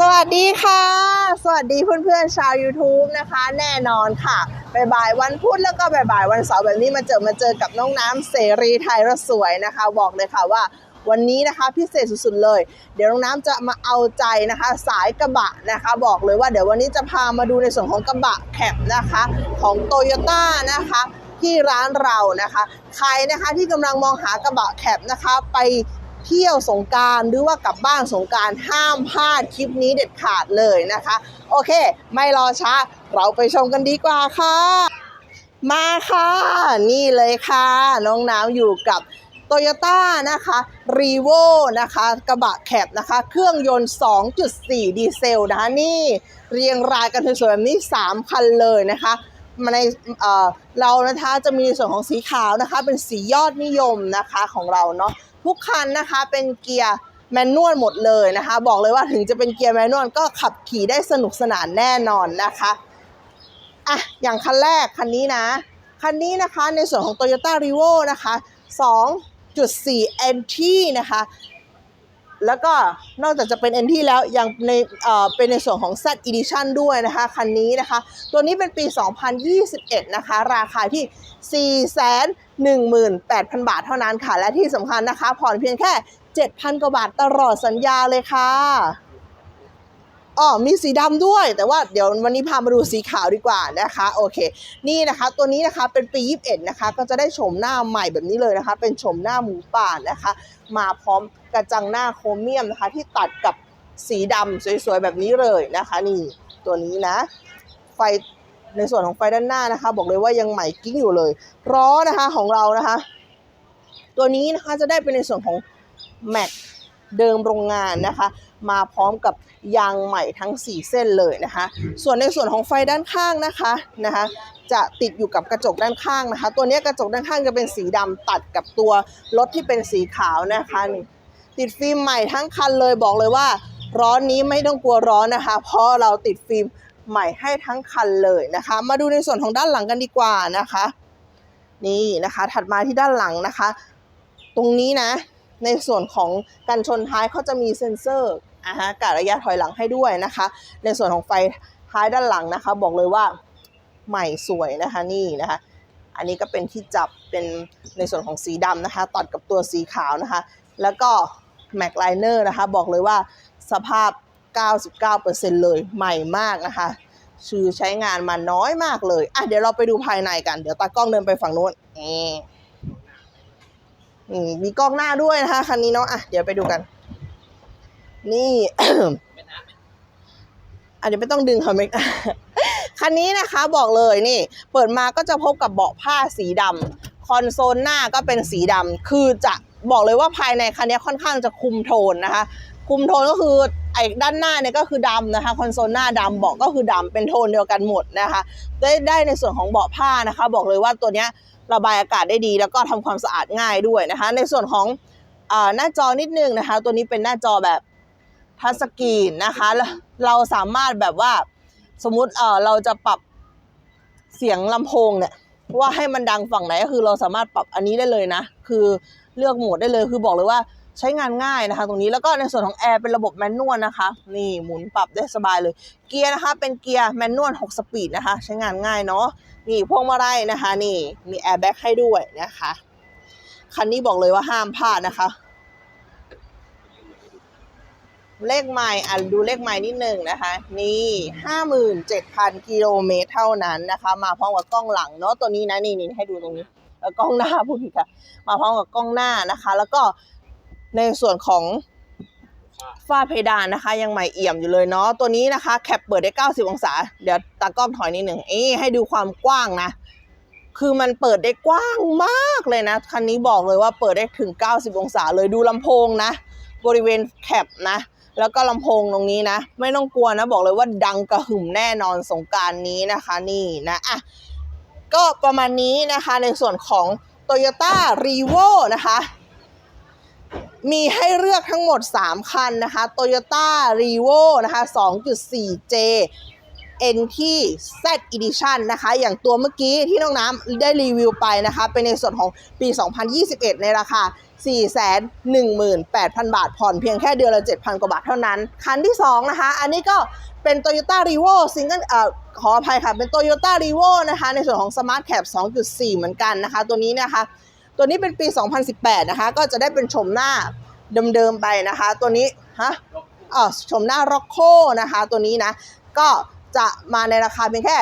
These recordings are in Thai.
สวัสดีค่ะ สวัสดีเพื่อนๆชาว YouTube นะคะ แน่นอนค่ะบ่ายๆวันพุธแล้วก็บ่ายๆวันเสาร์แบบนี้มาเจอมาเจอกับน้องน้ำเสรีไทยรสวยนะคะ บอกเลยค่ะว่าวันนี้นะคะพิเศษสุดๆเลย เดี๋ยวน้องน้ำจะมาเอาใจนะคะ สายกระบะนะคะ บอกเลยว่าเดี๋ยววันนี้จะพามาดูในส่วนของกระบะแคปนะคะ ของโตโยต้านะคะที่ร้านเรานะคะ ใครนะคะที่กำลังมองหากระบะแคปนะคะไป เที่ยวสงการหรือว่ากลับบ้านสงการห้ามพลาดคลิปนี้เด็ดขาดเลยนะคะ โอเค ไม่รอช้า เราไปชมกันดีกว่าค่ะ มาค่ะ นี่เลยค่ะ น้องน้ำอยู่กับโตโยต้านะคะรีโวนะคะกระบะแคปนะคะ เครื่องยนต์ 2.4 ดีเซลนะคะนี่เรียงรายกันสวยๆแบบนี้ 3 คันเลยนะคะมาในเอ่อเรานะคะจะมีส่วนของสีขาวนะคะ เป็นสียอดนิยมนะคะของเราเนาะ ทุกคันนะคะเป็นเกียร์แมนนวลหมดเลยนะคะ บอกเลยว่าถึงจะเป็นเกียร์แมนนวลก็ขับขี่ได้สนุกสนานแน่นอนนะคะอะอย่างคันแรกคันนี้นะ คันนี้นะคะในส่วนของ Toyota r i v o นะคะ2.4 NT นะคะ แล้วก็นอกจากจะเป็น NT แล้วยังในเป็นในส่วนของ Z Edition ด้วยนะคะคันนี้นะคะ ตัวนี้เป็นปี 2021 นะคะ ราคาที่ 418,000 บาทเท่านั้นค่ะ และที่สำคัญนะคะ ผ่อนเพียงแค่ 7,000 กว่าบาทตลอดสัญญาเลยค่ะอ๋อมีสีดำด้วย แต่ว่าเดี๋ยววันนี้พามาดูสีขาวดีกว่านะคะโอเค นี่นะคะตัวนี้นะคะเป็นปี 21 นะคะ ก็จะได้โฉมหน้าใหม่แบบนี้เลยนะคะ เป็นโฉมหน้าหมูป่านะคะ มาพร้อม กระจังหน้าโครเมียมนะคะ ที่ตัดกับสีดำสวยๆแบบนี้เลยนะคะ นี่ตัวนี้นะ ไฟในส่วนของไฟด้านหน้านะคะ บอกเลยว่ายังใหม่กิ้งอยู่เลยล้อนะคะของเรานะคะ ตัวนี้นะคะจะได้เป็นในส่วนของแม็กเดิมโรงงานนะคะ มาพร้อมกับยางใหม่ทั้ง 4 เส้นเลยนะคะ ส่วนในส่วนของไฟด้านข้างนะคะนะคะ จะติดอยู่กับกระจกด้านข้างนะคะ ตัวนี้กระจกด้านข้างจะเป็นสีดำตัดกับตัวรถที่เป็นสีขาวนะคะนี่ ติดฟิล์มใหม่ทั้งคันเลยบอกเลยว่า ร้อนนี้ไม่ต้องกลัวร้อนนะคะ เพราะเราติดฟิล์มใหม่ให้ทั้งคันเลยนะคะ มาดูในส่วนของด้านหลังกันดีกว่านะคะ นี่นะคะถัดมาที่ด้านหลังนะคะ ตรงนี้นะ ในส่วนของกันชนท้ายเขาจะมีเซ็นเซอร์อะฮะกะระยะถอยหลังให้ด้วยนะคะ ในส่วนของไฟท้ายด้านหลังนะคะ บอกเลยว่าใหม่สวยนะคะนี่นะคะ อันนี้ก็เป็นที่จับเป็นในส่วนของสีดำนะคะ ตัดกับตัวสีขาวนะคะ แล้วก็ แม็กไลเนอร์นะคะ บอกเลยว่าสภาพ 99%เลยใหม่มากนะคะชื่อใช้งานมาน้อยมากเลย อะเดี๋ยวเราไปดูภายในกัน เดี๋ยวตากล้องเดินไปฝั่งนู้นนี่อืมมีกล้องหน้าด้วยนะคะคันนี้เนาะ อะเดี๋ยวไปดูกัน นี่ อะเดี๋ยวไม่ต้องดึงค่ะเมกคันนี้นะคะบอกเลยนี่ เปิดมาก็จะพบกับเบาะผ้าสีดำคอนโซลหน้าก็เป็นสีดำคือจะ บอกเลยว่าภายในคันนี้ค่อนข้างจะคุมโทนนะคะ คุมโทนก็คือไอ้ด้านหน้าเนี่ยก็คือดำนะคะคอนโซลหน้าดำเบาะก็คือดำเป็นโทนเดียวกันหมดนะคะได้ได้ในส่วนของเบาะผ้านะคะ บอกเลยว่าตัวเนี้ยระบายอากาศได้ดี แล้วก็ทำความสะอาดง่ายด้วยนะคะ ในส่วนของอหน้าจอนิดนึงนะคะ ตัวนี้เป็นหน้าจอแบบทัชสกรีนนะคะเราสามารถแบบว่าสมมุติเออเราจะปรับเสียงลำโพงเนี่ยว่าให้มันดังฝั่งไหนก็คือเราสามารถปรับอันนี้ได้เลยนะ คือ เลือกโหมดได้เลยคือบอกเลยว่าใช้งานง่ายนะคะ ตรงนี้แล้วก็ในส่วนของแอร์เป็นระบบแมนนวลนะคะ นี่หมุนปรับได้สบายเลย เกียร์นะคะ เป็นเกียร์แมนนวล6สปีดนะคะ ใช้งานง่ายเนาะนี่พวงมาลัยนะคะ นี่มีแอร์แบ็กให้ด้วยนะคะคันนี้บอกเลยว่าห้ามพลาดนะคะ เลขไมล์อะดูเลขไมล์นิดหนึ่งนะคะ นี่ห้าหมื่นเจ็ดพันกิโลเมตรเท่านั้นนะคะ มาพร้อมกับกล้องหลังเนาะตัวนี้นะนี่นี่ให้ดูตรงนี้ กล้องหน้าพูดผิดค่ะ มาพร้อมกับกล้องหน้านะคะ แล้วก็ในส่วนของฝ้าเพดานนะคะ ยังใหม่เอี่ยมอยู่เลยเนาะตัวนี้นะคะ แคปเปิดได้ 90 องศา เดี๋ยวตากล้องถอยนิดหนึ่งเอ้ให้ดูความกว้างนะ คือมันเปิดได้กว้างมากเลยนะคันนี้บอกเลยว่าเปิดได้ถึง 90 องศาเลยดูลำโพงนะ บริเวณแคปนะ แล้วก็ลำโพงตรงนี้นะ ไม่ต้องกลัวนะบอกเลยว่าดังกระหึ่มแน่นอนสงการนี้นะคะ นี่นะอะ ก็ประมาณนี้นะคะในส่วนของ Toyota r e v o นะคะ มีให้เลือกทั้งหมด 3 คันนะคะ Toyota r e v o นะคะ 2.4J N ที่ Z Edition นะคะ อย่างตัวเมื่อกี้ที่น้องน้ำได้รีวิวไปนะคะ เป็นในส่วนของปี 2021 ในราคา 418,000 บาท ผ่อนเพียงแค่เดือนละ 7,000 กว่าบาทเท่านั้น คันที่ 2 นะคะ อันนี้ก็เป็น Toyota r e v o Single เอ่อขออภัยค่ะ เป็น Toyota r e v o นะคะ ในส่วนของ Smart Cap 2.4 เหมือนกันนะคะ ตัวนี้นะคะ ตัวนี้เป็นปี 2018 นะคะ ก็จะได้เป็นชมหน้าเดิมๆไปนะคะ ตัวนี้ ฮะอ๋อชมหน้า Rocco นะคะ ตัวนี้นะ ก็ จะมาในราคาเพียงแค่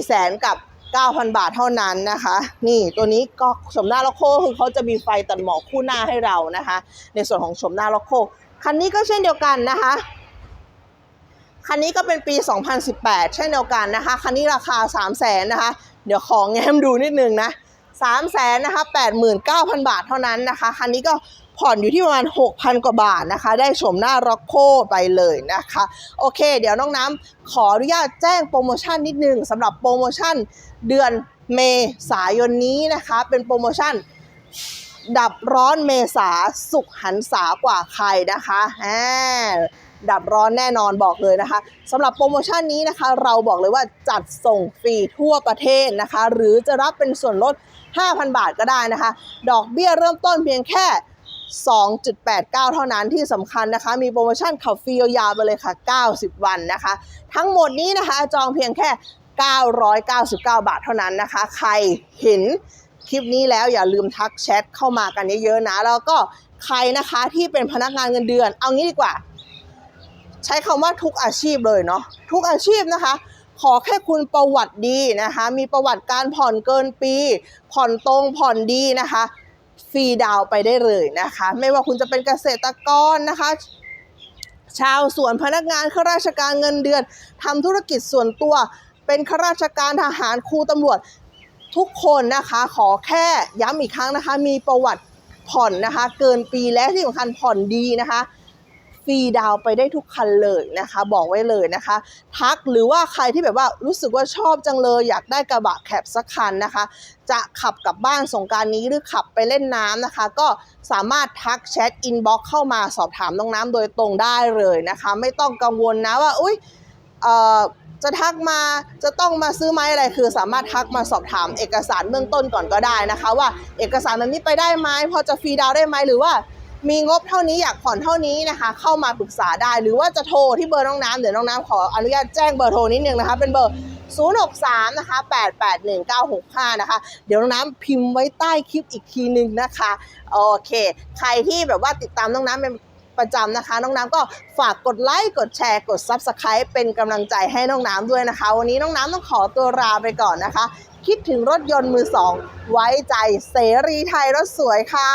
4 0 0 0 0 0 กับ 9,000 บาทเท่านั้นนะคะ นี่ตัวนี้ก็ชมหน้า Rocco คือเขาจะมีไฟตัดหมอกคู่หน้าให้เรานะคะ ในส่วนของชมหน้า Rocco คันนี้ก็เช่นเดียวกันนะคะคันนี้ก็เป็นปี 2018 เช่นเดียวกันนะคะ คันนี้ราคา 3 0 0 0 0 0นะคะ เดี๋ยวของแง้มดูนิดนึงนะ3 0 0 0 0 0นะคะ89,000 บาทเท่านั้นนะคะ คันนี้ก็ ผ่อนอยู่ที่ประมาณ 6,000 กว่าบาทนะคะ ได้ชมหน้า Rocco ไปเลยนะคะ โอเค เดี๋ยวน้องน้ำขออนุญาตแจ้งโปรโมชั่นนิดนึงสำหรับโปรโมชั่นเดือนเมษายนนี้นะคะ เป็นโปรโมชั่นดับร้อนเมษาสุขหันษากว่าใครนะคะอ่ดับร้อนแน่นอนบอกเลยนะคะสำหรับโปรโมชั่นนี้นะคะ เราบอกเลยว่าจัดส่งฟรีทั่วประเทศนะคะ หรือจะรับเป็นส่วนลด 5,000 บาทก็ได้นะคะ ดอกเบี้ยเริ่มต้นเพียงแค่ 2.89 เท่านั้นที่สำคัญนะคะ มีโปรโมชั่นขับฟรียาวไปเลยค่ะ 90 วันนะคะ ทั้งหมดนี้นะคะจองเพียงแค่ 999 บาทเท่านั้นนะคะ ใครเห็นคลิปนี้แล้วอย่าลืมทักแชทเข้ามากันเยอะๆนะ แล้วก็ใครนะคะที่เป็นพนักงานเงินเดือน เอางี้ดีกว่า ใช้คำว่าทุกอาชีพเลยเนาะทุกอาชีพนะคะ ขอแค่คุณประวัติดีนะคะ มีประวัติการผ่อนเกินปี ผ่อนตรงผ่อนดีนะคะ ฟรีดาวไปได้เลยนะคะ ไม่ว่าคุณจะเป็นเกษตรกรนะคะ ชาวสวนพนักงานข้าราชการเงินเดือนทำธุรกิจส่วนตัวเป็นข้าราชการทหารครูตำรวจทุกคนนะคะขอแค่ย้ำอีกครั้งนะคะ มีประวัติผ่อนนะคะ เกินปีและที่สำคัญผ่อนดีนะคะ ฟรีดาวไปได้ทุกคันเลยนะคะ บอกไว้เลยนะคะ ทักหรือว่าใครที่แบบว่ารู้สึกว่าชอบจังเลย อยากได้กระบะแคปสักคันนะคะ จะขับกลับบ้านสงการนี้หรือขับไปเล่นน้ำนะคะ ก็สามารถทักแชทอินบ็อกเข้ามาสอบถามน้องน้ำโดยตรงได้เลยนะคะ ไม่ต้องกังวลนะว่าอุ้ยเอ่อจะทักมาจะต้องมาซื้อไหมอะไรคือ สามารถทักมาสอบถามเอกสารเบื้องต้นก่อนก็ได้นะคะ ว่าเอกสารแบบนี้ไปได้ไหมพอจะฟรีดาวได้ไหมหรือว่า มีงบเท่านี้อยากผ่อนเท่านี้นะคะ เข้ามาปรึกษาได้ หรือว่าจะโทรที่เบอร์น้องน้ำเดี๋ยวน้องน้ำขออนุญาตแจ้งเบอร์โทรนิดนึงนะคะ เป็นเบอร์ 063 นะคะ 881 965 นะคะ เดี๋ยวน้องน้ำพิมพ์ไว้ใต้คลิปอีกทีนึงนะคะ โอเค ใครที่แบบว่าติดตามน้องน้ำเป็นประจำนะคะ น้องน้ำก็ฝากกดไลค์ กดแชร์ กด Subscribe เป็นกำลังใจให้น้องน้ำด้วยนะคะ วันนี้น้องน้ำต้องขอตัวลาไปก่อนนะคะ คิดถึงรถยนต์มือสอง ไว้ใจเสรีไทยรถสวยค่ะ